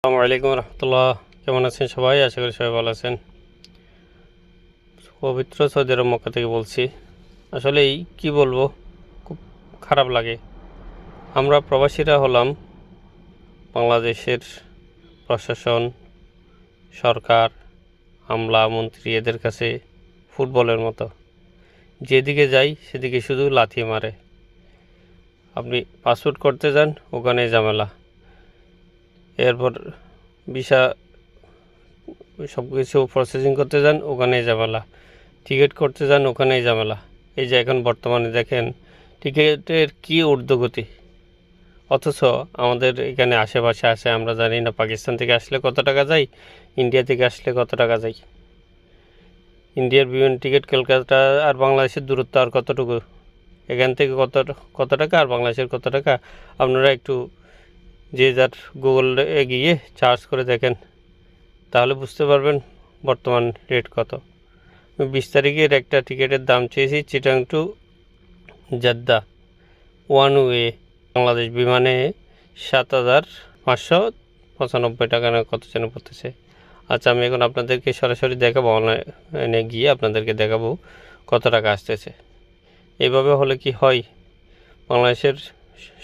আসসালামু আলাইকুম রহমতুল্লাহ। কেমন আছেন সবাই? আশা করি সবাই ভালো আছেন। পবিত্র সৌদি আরব মক্কা থেকে বলছি। আসলে এই কী বলব? খুব খারাপ লাগে। আমরা প্রবাসীরা হলাম বাংলাদেশের প্রশাসন, সরকার, আমলা, মন্ত্রী এদের কাছে ফুটবলের মতো। যেদিকে যাই, সেদিকে শুধু লাথি মারে। আপনি পাসপোর্ট করতে যান ওখানে ঝামেলা। এরপর ভিসা সব কিছু প্রসেসিং করতে যান, ওখানেই ঝামেলা। টিকিট করতে যান, ওখানেই ঝামেলা। এই যে এখন বর্তমানে দেখেন, টিকিটের কী ঊর্ধ্বগতি? অথচ আমাদের এখানে আশেপাশে আছে, আমরা জানি না পাকিস্তান থেকে আসলে কত টাকা যায়, ইন্ডিয়া থেকে আসলে কত টাকা যায়। ইন্ডিয়ার বিমান টিকিট কলকাতা আর বাংলাদেশের দূরত্ব আর কতটুকু? এখান থেকে কত কত টাকা আর বাংলাদেশের কত টাকা? আপনারা একটু যে যার গুগলে গিয়ে চার্জ করে দেখেন, তাহলে বুঝতে পারবেন বর্তমান রেট কত। বিশ তারিখের একটা টিকিটের দাম চেয়েছি, Chittagong to Jeddah one way Bangladesh বিমানে সাত হাজার পাঁচশো পঁচানব্বই টাকা না কত যেন পড়তেছে। আচ্ছা আমি এখন আপনাদেরকে সরাসরি দেখাবো অনলাইনে গিয়ে আপনাদেরকে দেখাবো কত টাকা আসতেছে। এইভাবে হলে কি হয়? বাংলাদেশের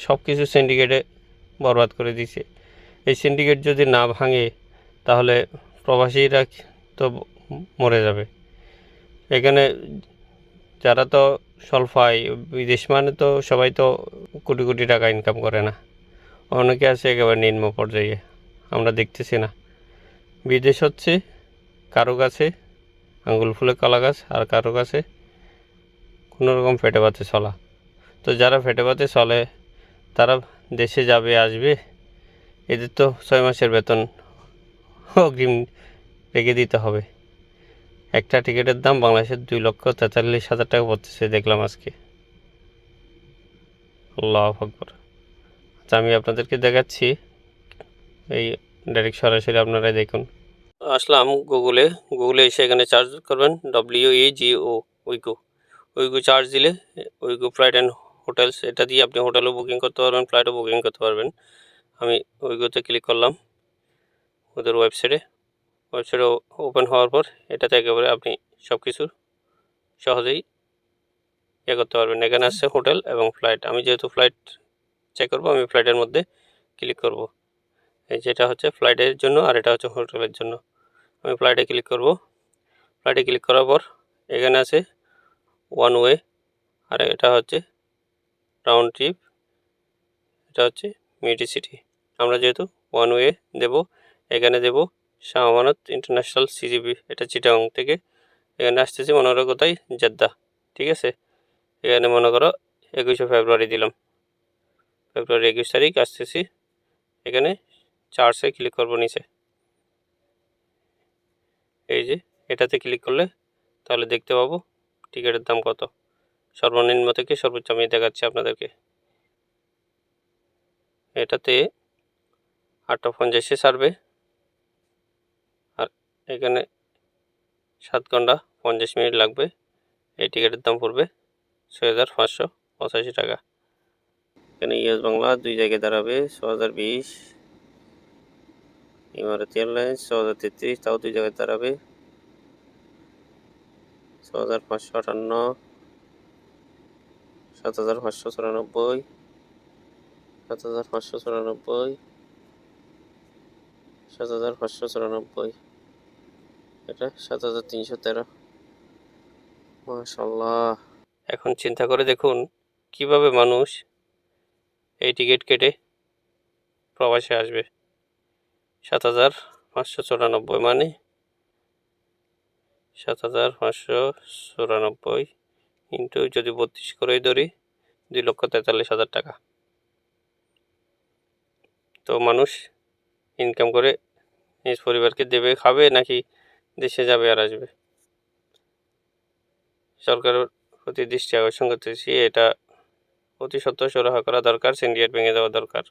সব কিছু সিন্ডিকেটে বরবাদ করে দিছে। এই সিন্ডিকেট যদি না ভাঙে, তাহলে প্রবাসীরা তো মরে যাবে। এখানে যারা তো স্বল্প আয় বিদেশ মানে তো সবাই তো কোটি কোটি টাকা ইনকাম করে না। অনেকে আছে একেবারে নিম্ন পর্যায়ে, আমরা দেখতেছি না। বিদেশ হচ্ছে, কারও কাছে আঙ্গুল ফুলে কলা গাছ, আর কারও কাছে কোনো রকম ফেটে পাতে চলা তো যারা ফেটে পাতে চলে তারা দেশে যাবে, আসবে। এদের তো ছয় মাসের বেতন। অগ্রিম রেখে দিতে হবে। একটা টিকিটের দাম বাংলাদেশের দুই লক্ষ তেতাল্লিশ হাজার টাকা পড়তেছে, দেখলাম আজকে। আল্লাহ আকবর। আচ্ছা আমি আপনাদেরকে দেখাচ্ছি। এই ডাইরেক্ট সরাসরি আপনারাই দেখুন। আসলাম গুগলে। গুগলে এসে এখানে চার্জ করবেন W E G O Wego Wego charge দিলে উইগো ফ্লাইট অ্যান্ড হোটেলস এটা দিয়ে আপনি হোটেলও বুকিং করতে পারবেন ফ্লাইটও বুকিং করতে পারবেন। আমি ওইগুলোতে ক্লিক করলাম ওদের ওয়েবসাইটে ওয়েবসাইটে ওপেন হওয়ার পর এটাতে একেবারে আপনি সব কিছু সহজেই ইয়ে করতে পারবেন। এখানে আসছে হোটেল এবং ফ্লাইট আমি যেহেতু ফ্লাইট চেক করব আমি ফ্লাইটের মধ্যে ক্লিক করব। এই যেটা হচ্ছে ফ্লাইটের জন্য আর এটা হচ্ছে হোটেলের জন্য। আমি ফ্লাইটে ক্লিক করব। ফ্লাইটে ক্লিক করার পর এখানে আছে ওয়ান ওয়ে আর এটা হচ্ছে রাউন্ড ট্রিপ এটা হচ্ছে মিডি সিটি আমরা যেহেতু ওয়ান ওয়ে দেব, এখানে দেব শাহ আমানত ইন্টারন্যাশনাল সিজিবি এটা চিটাং থেকে। এখানে আসতেছি মনে করো কোথায় জেদ্দা, ঠিক আছে? এখানে মনে করো একুশে ফেব্রুয়ারি দিলাম। ফেব্রুয়ারি একুশ তারিখ আসতেছি। এখানে চার্জে ক্লিক করব নিচে। এই যে, এটাতে ক্লিক করলে তাহলে দেখতে পাবো টিকিটের দাম কত। সর্বনিম্ন থেকে সর্বোচ্চ, আমি দেখাচ্ছি আপনাদেরকে। এটাতে আটটা পঞ্চাশে ছাড়বে আর এখানে সাত ঘণ্টা পঞ্চাশ মিনিট লাগবে। এই টিকিটের দাম পড়বে ছয় হাজার পাঁচশো পঁচাশি টাকা। এখানে ইউএস বাংলা দুই জায়গায় দাঁড়াবে, ছ হাজার বিশ। ইমারতি এয়ারলাইন্স ছ হাজার তেত্রিশ, তাও দুই জায়গায় দাঁড়াবে। ছ হাজার পাঁচশো আটান্ন। সাত হাজার পাঁচশো চুরানব্বই, সাত হাজার পাঁচশো চুরানব্বই, সাত হাজার পাঁচশো চুরানব্বই। এটা সাত হাজার তিনশো তেরো। মাশাল্লাহ এখন চিন্তা করে দেখুন কীভাবে মানুষ এই টিকিট কেটে প্রবাসে আসবে। সাত হাজার পাঁচশো চুরানব্বই মানে সাত হাজার পাঁচশো চুরানব্বই। ইন্টু যদি বত্রিশ করেই ধরি, দুই লক্ষ তেতাল্লিশ হাজার টাকা। তো মানুষ ইনকাম করে নিজ পরিবারকে দেবে, খাবে নাকি দেশে যাবে আর আসবে? সরকারের প্রতি দৃষ্টি আকর্ষণ করতেছি, এটা অতি সত্য সুরাহা করা দরকার সিন্ডিকেট ভেঙে দেওয়া দরকার।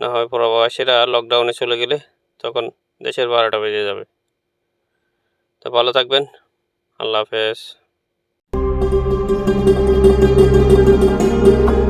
না হয় প্রবাসীরা লকডাউনে চলে গেলে তখন দেশের বারোটা বেজে যাবে। তো ভালো থাকবেন, আল্লাহ হাফেজ। Thank you.